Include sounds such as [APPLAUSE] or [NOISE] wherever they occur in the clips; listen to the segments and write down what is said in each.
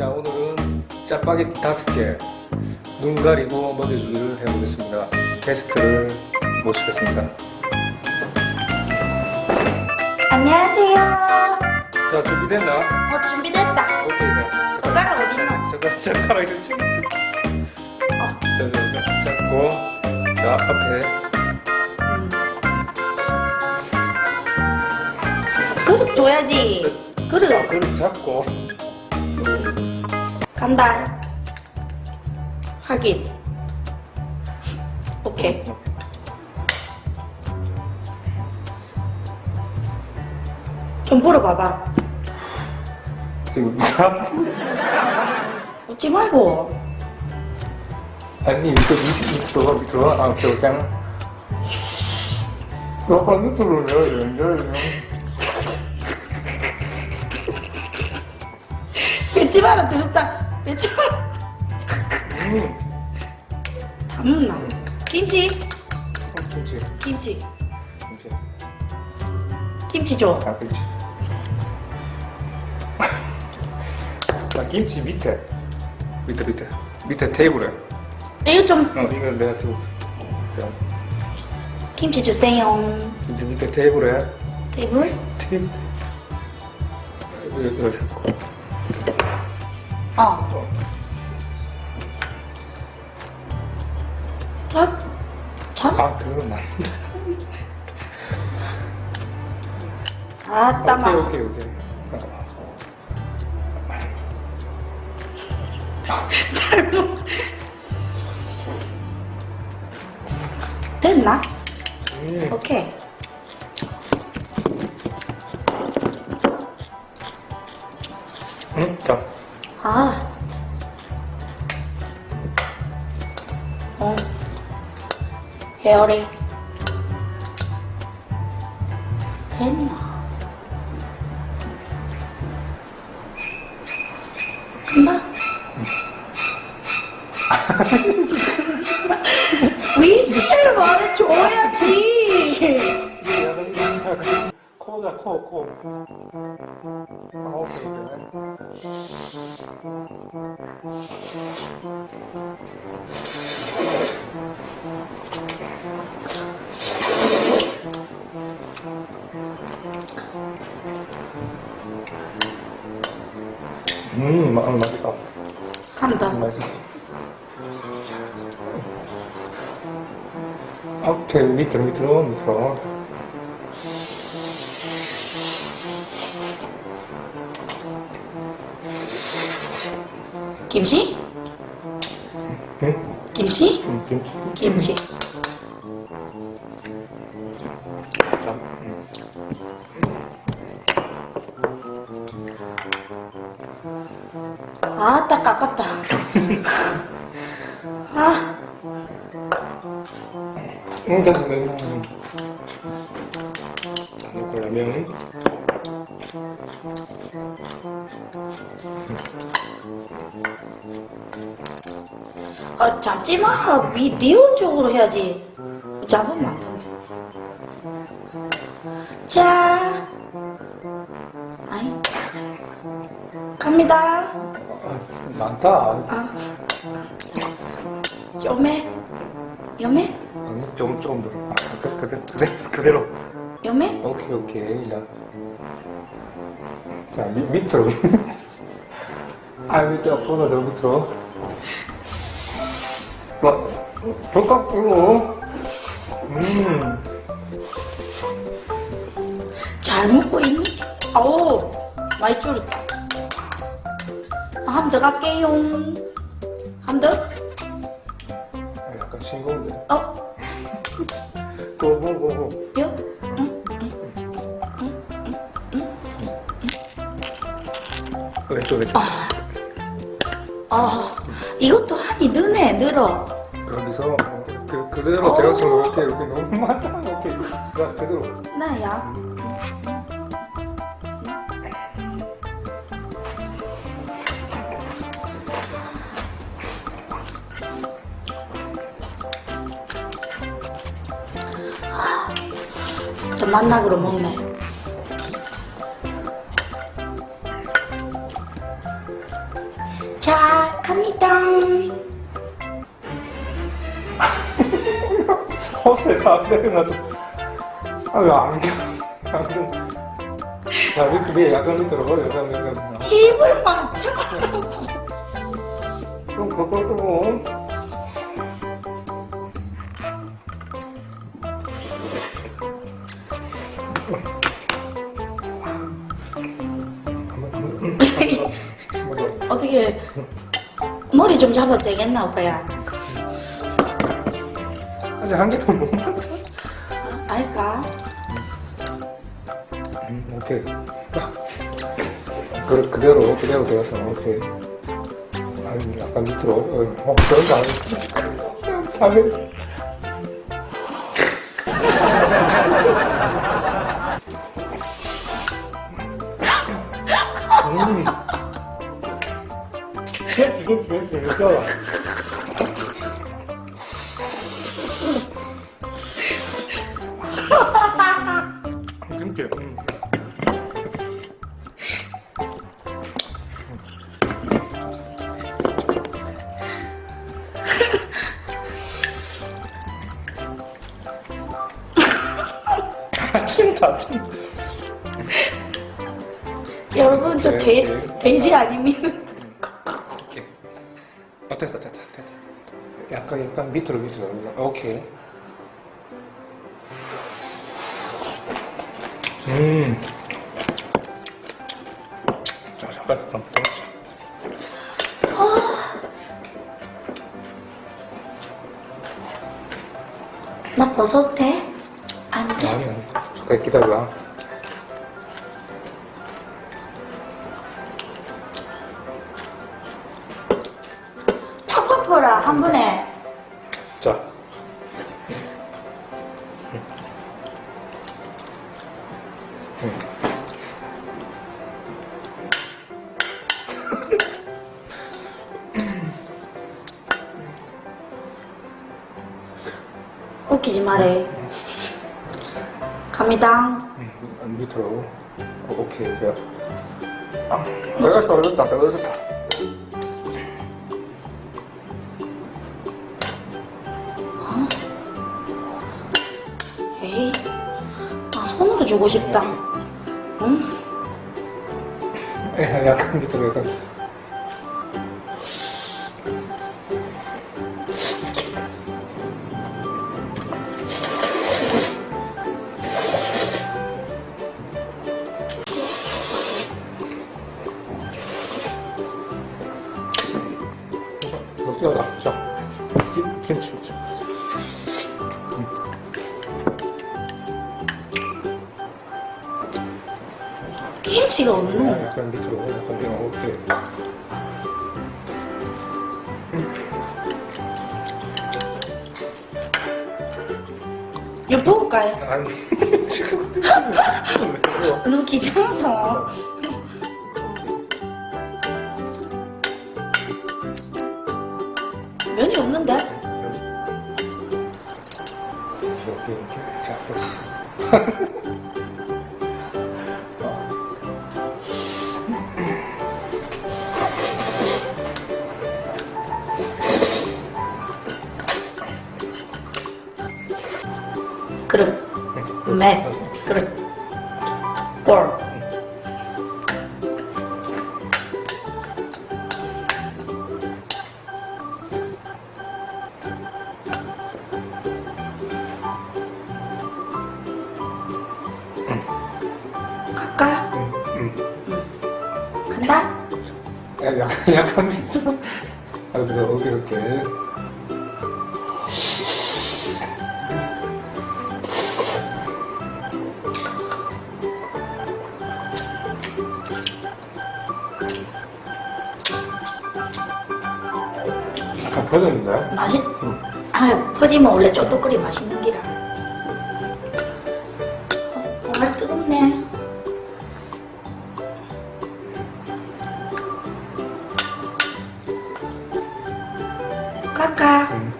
자 오늘은 짜파게티 다섯 개눈 가리고 먹여주기를 해보겠습니다. 게스트를 모시겠습니다. 안녕하세요. 자 준비됐나? 어 준비됐다. 오케이 자. 젓가락 어딨노? 젓가락 젓가락 치. 어. 자자자 잡고 자 앞에 그릇 둬야지. 그릇 그릇 잡고 간다. 확인. 오케이. 좀 물어봐봐. 지금 자 웃지 말고. 아니 이거 밑으로 밑으로 아 오케이. 너가 밑으로 내야 되는데 뱉지 마라 더럽다. 음다 묻나? 김치. 김치 김치. 김치 김치 줘. 아 김치 아 김치 밑에 밑에 밑에 밑에 테이블에 이거 좀 어 이거 내가 들고 자 김치 주세요. 김치 밑에 테이블에 테이블. 테이블 이거 이걸 잡고 어. 어. 잡. 잡. 아 그건 안 [LAUGHS] 아, 따마. 오케이 오케이 [LAUGHS] 오케이 잘못. 됐나? 음. 오케이. 응? 자 아. 어. 헤어리. 됐나? 간다. [LAUGHS] 위치를 말해줘야지. 코다 코 코. 아 오케이 음 마- 맛있다 간다. 맛있어 오케이 밑으로 밑으로 밑으로 김치? 응? 김치? 음, 김치 김치. 자, 음. 아따 깝깝다. 아, 응, 됐어, 됐어. 이거 라면. 아 잡지 마라. 미, 리온 쪽으로 해야지. 잡으면 안 돼. 자, 아이, 갑니다. 아, 많다. 아, 요매, 요매, 아니, 조금, 조금 더. 아, 그, 그, 그, 그대로. 요매. 오케이, 오케이. 자, 자 밑, 밑으로. 아, 밑으로, 보다 더 밑으로. 뭐, 똑같고. 음. 잘 먹고 있니? 오, 많이 줄었다. 한더 갈게요. 한 더? 아, 왼쪽, 왼쪽. 아, 이것도 한이 느네, 늘어. 거기서 그, 그대로 거, 오케이, 여기 너무 많다. 오케이. 자, 그대로. 나야. 저 만나그로 먹네. 갑니다. [LAUGHS] 허세 다 내려놔도. 아유 안경 안경 자 이렇게 위에 약간 밑으로 봐 약간 약간. 입을 맞춰. 좀 거꾸로 어떻게 머리 좀 잡아도 되겠나 오빠야? 아직 한 개도 못 맞다 알까? 음, 오케이 그, 그대로 그대로 되어서 오케이 아니 약간 밑으로 어, 어 그런 거 아니야 다음에 음. 진짜 음. 아침다 아침 여러분 저 돼, 오케이. 돼지 아닙니다. 어 됐다 됐다 됐다. 약간 약간 밑으로 밑으로 오케이. 음. 자, 잠깐 잠깐 나 벗어도 돼? 안 돼. 아니 아니. 잠깐 기다려 웃기지 말해. 갑니다. 음, 밑으로 어, 오케이 야. 아, 내가 떨어졌다 떨어졌다 에이, 아, 손으로 주고 싶다. 응? 에, 약간 밑으로 약간 뛰어다 자 김, 김치 자. 김치가 없노. 약간 밑으로 약간 뛰어 오케이 이거 볼까요? 아니 [LAUGHS] 너무 귀찮아서. 면이 없는데? 오케이 오케이 자 됐어 메스. 그릇. 볼. 갈까? 응. 간다? 야, [LAUGHS] 약간, 약간 밑으로. 아, 그래서 오케이. 약 간 터졌는데? 맛있, 아, 퍼지면 원래 쫀득거리 맛있는 기라. 어, 정말 뜨겁네. 까까. 응.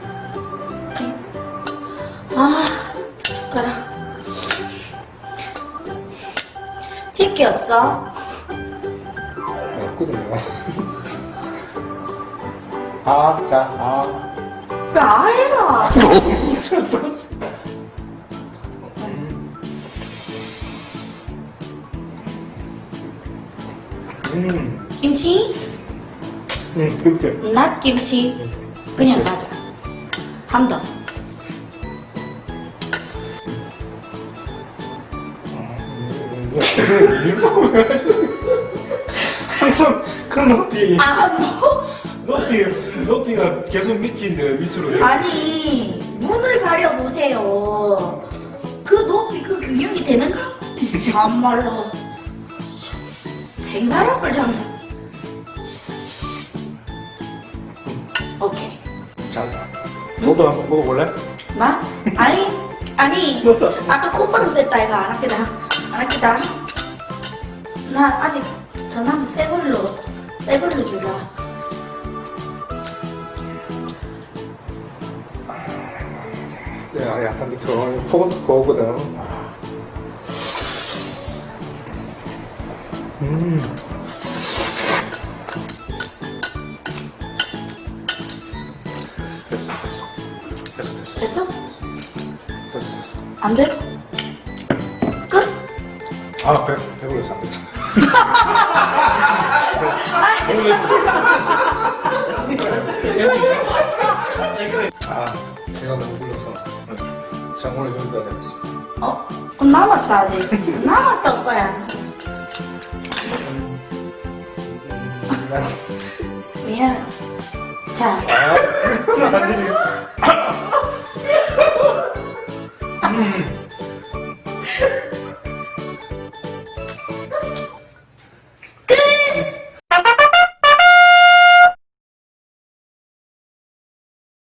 아이, 아, 젓가락. 집게 없어? 아, 없거든요. 아, 자, 아. 왜 아해라? 음, 김치? 음, 그렇게. not 김치. 그냥 가자. 한 더. 음, 일부러 항상 그 높이, 아, 뭐? 높이, 높이가 계속 미친데 밑으로. 내려. 아니, 눈을 가려 보세요. 그 높이, 그 균형이 되는가? 참말로. 생사람을 잡는. 오케이. 자, 너도 한번 먹어볼래? 나? 아니, 아니. 아까 콧바람 쐈다, 이거 안 할게다. 안 할게다. 나 아직 전화는 새 걸로, 새 걸로 줄라. 야, 약간 밑으로. 폭은 거거든. 음. 됐어, 됐어. 됐어, 됐어. 됐어? 됐어, 됐어. 안 돼? 끝? 아, 배, 배불러서 안 됐어. 아, 너무 불러서. 자, 오늘 여기까지 하겠습니다. 어? 어, 남았다, 아직. 남았다, 오빠야. 미안. 자, 아. 음. [LAUGHS] [LAUGHS]